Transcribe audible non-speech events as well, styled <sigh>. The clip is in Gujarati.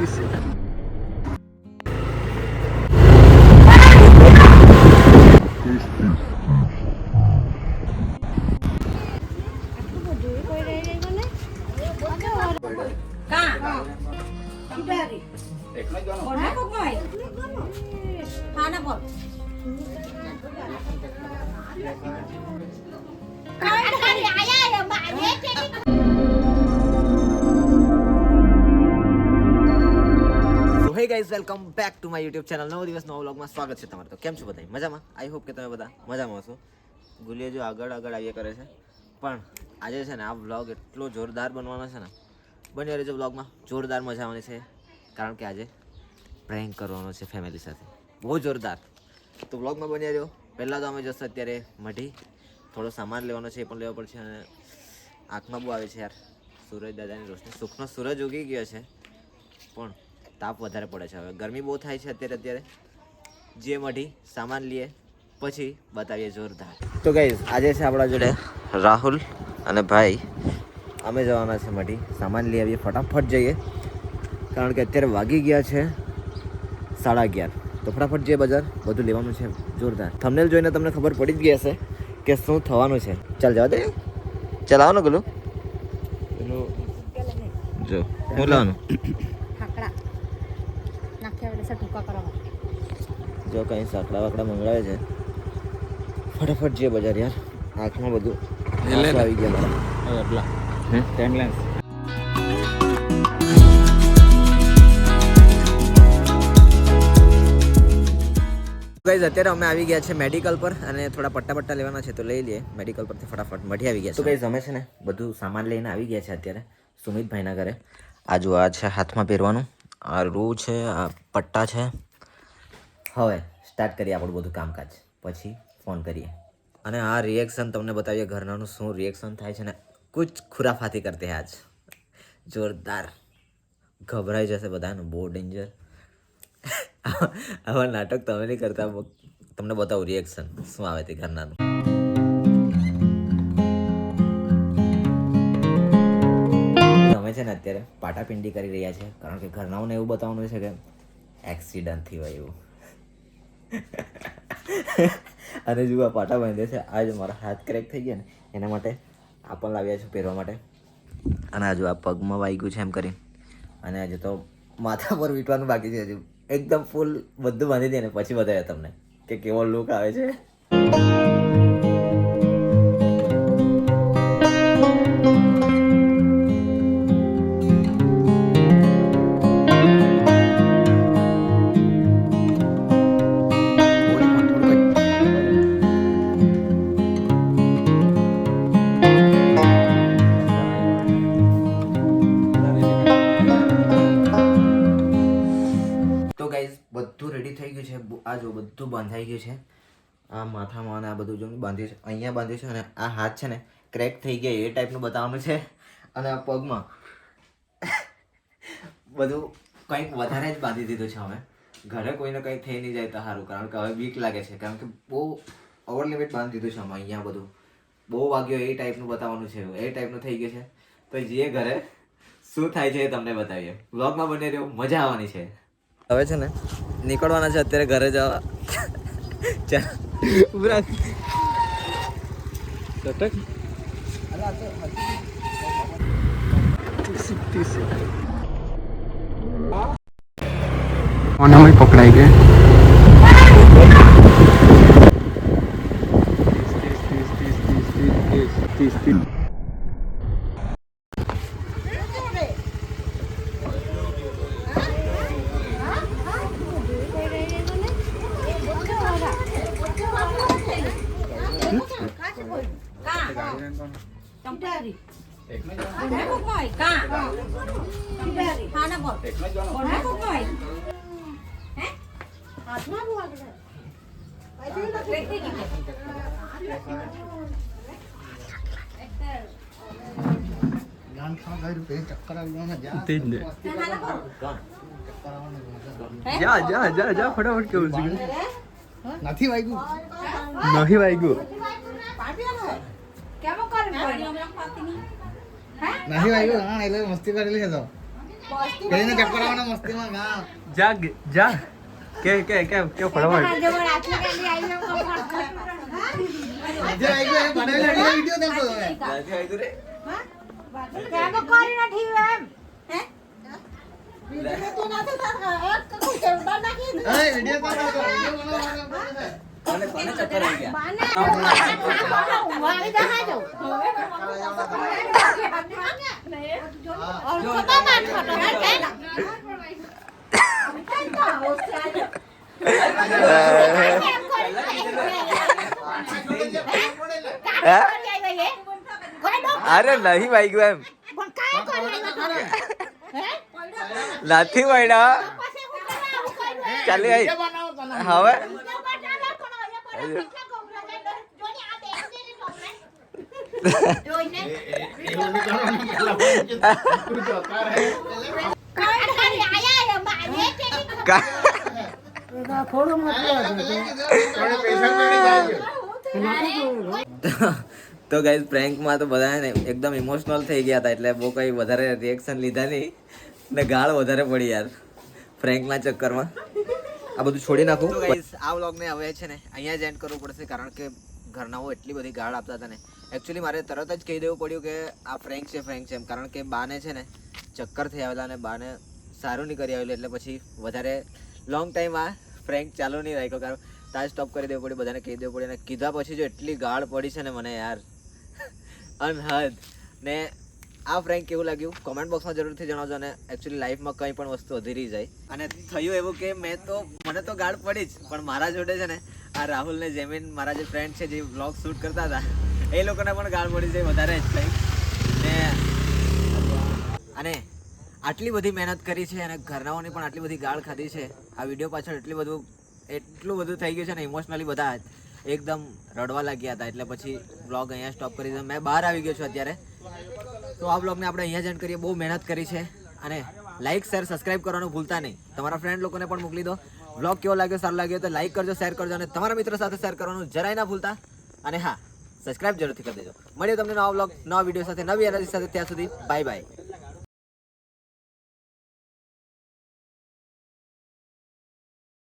করতেছিস Kau ada hari ayah ya, Mak. Dia guys welcome back to my YouTube channel નવો દિવસ નવો વ્લોગમાં સ્વાગત છે તમારું. તો કેમ છો બધા મજામાં? આઈ હોપ કે તમે બધા મજામાં હશો. ગુલિયા જો આગળ આગળ આવ્યા કરે છે. પણ આજે છે ને આ વ્લોગ એટલો જોરદાર બનવાનો છે ને બની રહેજો વ્લોગમાં જોરદાર મજા આવવાની છે. કારણ કે આજે પ્રેન્ક કરવાનો છે ફેમિલી સાથે. બહુ જોરદાર. તો વ્લોગમાં બની રહ્યો. પહેલાં તો અમે જશો અત્યારે મઢી થોડો સામાન લેવાનો છે, એ પણ લેવો પડશે અને આંખમાં બહુ આવે છે યાર. સૂરજ દાદાની રોશની. સુખનો સૂરજ ઉગી ગયો છે. પણ તાપ વધારે પડે છે. હવે ગરમી બહુ થાય છે અત્યારે અત્યારે. જે મઢી સામાન લઈએ પછી બતાવીએ જોરદાર. તો ગઈ આજે છે આપણા જોડે રાહુલ અને ભાઈ. અમે જવાના છે મઢી. સામાન લઈ આવીએ ફટાફટ જઈએ. કારણ કે અત્યારે વાગી ગયા છે સાડા અગિયાર. તો ફટાફટ જઈએ બજાર. બધું લેવાનું છે. જોરદાર. થંબનેલ જોઈને તમને ખબર પડી જ ગઈ હશે કે શું થવાનું છે. ચાલ જવા દે. ચલાવો ને પેલું પેલું જો હું લાવવાનું. નાખ્યા ટૂંકા કરાવવા જો કંઈ સાંકડા વાકડા મંગાવે છે ફટાફટ જઈએ બજાર યાર. આંખમાં બધું એટલે આવી ગયા મારા. એટલા? ટેન લેન્સ ગાઈઝ અત્યારે અમે આવી ગયા છે મેડિકલ પર અને થોડા પટ્ટા પટ્ટા લેવાના છે તો લઈ લઈએ. મેડિકલ પરથી ફટાફટ મઢી આવી ગયા છે. તો ગાઈઝ અમે છે ને બધું સામાન લઈને આવી ગયા છે અત્યારે સુમિતભાઈના ઘરે. આ જો આ છે હાથમાં પહેરવાનું. આ રૂ છે આ પટ્ટા છે. હવે સ્ટાર્ટ કરીએ આપણું બધું કામકાજ. પછી ફોન કરીએ. અને આ રિએક્શન તમને બતાવીએ ઘરનાનું શું રિએક્શન થાય છે ને. કુછ ખુરાફાતી કરતે આજ. જોરદાર. ગભરાઈ જશે બધાનું. બહુ ડેન્જર <laughs> આવા નાટક તમે નહીં કરતા. તમને બતાવું રિએક્શન શું આવે તે ઘરનાનું. છે ને અત્યારે પાટાપિંડી કરી રહ્યા છે, કારણ કે ઘરનાઓને એવું બતાવવાનું છે કે એક્સિડન્ટ થયો એવું. અને જો આ પાટા બાંધે છે. આજ મારા હાથ ક્રેક થઈ ગયા ને, એના માટે આ પણ લાવ્યા છું પહેરવા માટે. અને હજુ આ પગમાં વાગ્યું છે એમ કરી અને આજે તો માથા પર વીટવાનું બાકી છે હજુ. એકદમ ફૂલ બધું બાંધી દે ને, પછી બતાવ્યા તમને કે કેવો લુક આવે છે. થઈ ગયું છે આ જો બધું બાંધાઈ ગયું છે. આ માથામાં અને આ બધું જો બાંધ્યું છે, અહીંયા બાંધ્યું છે અને આ હાથ છે ને ક્રેક થઈ ગયા એ ટાઈપનું બતાવવાનું છે. અને આ પગમાં બધું કંઈક વધારે જ બાંધી દીધું છે અમે ઘરે કોઈને કંઈ થઈ નહીં જાય તો સારું, કારણ કે હવે બીક લાગે છે, કારણ કે બહુ ઓવર લિમિટ બાંધી દીધું છે અમે અહીંયા બધું. બહુ વાગ્યો એ ટાઈપનું બતાવવાનું છે, એ ટાઈપનું થઈ ગયું છે. તો જઈએ ઘરે શું થાય છે એ તમને બતાવીએ. વ્લોગમાં બને રહ્યો મજા આવવાની છે. હવે છે ને નીકળવાના છે અત્યારે ઘરે જવા. ચાલ. ચટક. ત્રીસ પકડાઈ ગયા Dari. Mana kok koi? Ka. Dari. Mana kok? Mana kok koi? Eh? Atma bu ada. Ayo nak kerja ni. গান খাওয়া গাইর পে চক্কর আলো না যা তিন দে যা যা যা যা ফটাফট কে বলছিস নাথি ভাইগু নাথি ভাইগু পারবি નહીં વાગ્યું નથી વાગ્યું હા એટલે મસ્તી કરેલી છે તો કરીને ચક્કર આવવાના મસ્તીમાં ગે- જા કે કે કેમ કેમ ફટાફટ આજે આવી એ બનાવેલો વીડિયો વીડિયો દેખો તમે નથી આવ્યું રે તો કરી નથી એમ હે વીડિયો કોણ બનાવતો? વીડિયો બનાવવાનો. કોને કોને ચક્કર આવી ગયા બાને ઊંઘ આવી જાય ઓળખો તો માર ખોટો હે અરે નહીં વાગ્યું એમ. નથી વાગ્યા ચાલી હવે? તું ગાઈઝ પ્રેન્કમાં તો બધા ને એકદમ ઇમોશનલ થઈ ગયા હતા, એટલે બહુ કંઈ વધારે રિએક્શન લીધા નહીં. ને ગાળ વધારે પડી યાર પ્રેન્કના ચક્કરમાં. આ બધું છોડી નાખું. ગાઈઝ આ વ્લોગને હવે છે ને અહીંયા જ એન્ડ કરવું પડશે, કારણ કે ઘરનાઓ એટલી બધી ગાળ આપતા હતા ને. એકચ્યુઅલી મારે તરત જ કહી દેવું પડ્યું કે આ ફ્રેન્ક છે ફ્રેન્ક છે એમ, કારણ કે બાને છે ને ચક્કર થઈ આવેલા અને બાને સારું નહીં કરી આવેલું, એટલે પછી વધારે લોંગ ટાઈમ આ ફ્રેન્ક ચાલુ નહીં રાખ્યો. કારણ ત્યાં સ્ટોપ કરી દેવું પડ્યું, બધાને કહી દેવું પડ્યું. અને કીધા પછી જો એટલી ગાળ પડી છે ને મને યાર. <laughs> અનહદ. ને આ ફ્રેન્ક કેવું લાગ્યું? કોમેન્ટ બોક્સમાં જરૂરથી જણાવજો અને એકચ્યુઅલી લાઈફમાં કંઈ પણ વસ્તુ અધીરી જાય. અને થયું એવું કે મેં તો, મને તો ગાળ પડી જ, પણ મારા જોડે છે ને, આ રાહુલને જેમીન મારા જે ફ્રેન્ડ છે જે વ્લોગ શૂટ કરતા હતા, એ લોકોને પણ ગાળ પડી જાય વધારે જ ને અને આટલી બધી મહેનત કરી છે અને ઘરનાઓની પણ આટલી બધી ગાળ ખાધી છે. આ વીડિયો પાછળ એટલી બધું, એટલું બધું થઈ ગયું છે ને ઇમોશનલી બધા એકદમ રડવા લાગ્યા હતા. એટલે પછી બ્લોગ અહીંયા સ્ટોપ કરી દીધો. મેં બહાર આવી ગયો છું અત્યારે. તો આ બ્લોગને આપણે અહીંયા જ કરીએ. બહુ મહેનત કરી છે અને લાઇક શેર સબસ્ક્રાઇબ કરવાનું ભૂલતા નહીં. તમારા ફ્રેન્ડ લોકોને પણ મોકલી દો. બ્લોગ કેવો લાગ્યો, સારો લાગ્યો તો લાઇક કરજો શેર કરજો અને તમારા મિત્રો સાથે શેર કરવાનું જરાય ના ભૂલતા. અને હા સબસ્ક્રાઇબ જરૂરથી કરી દેજો. મળીએ તમને નવા બ્લોગ નવા વીડિયો સાથે, નવી એનર્જી સાથે ત્યાં સુધી. Bye bye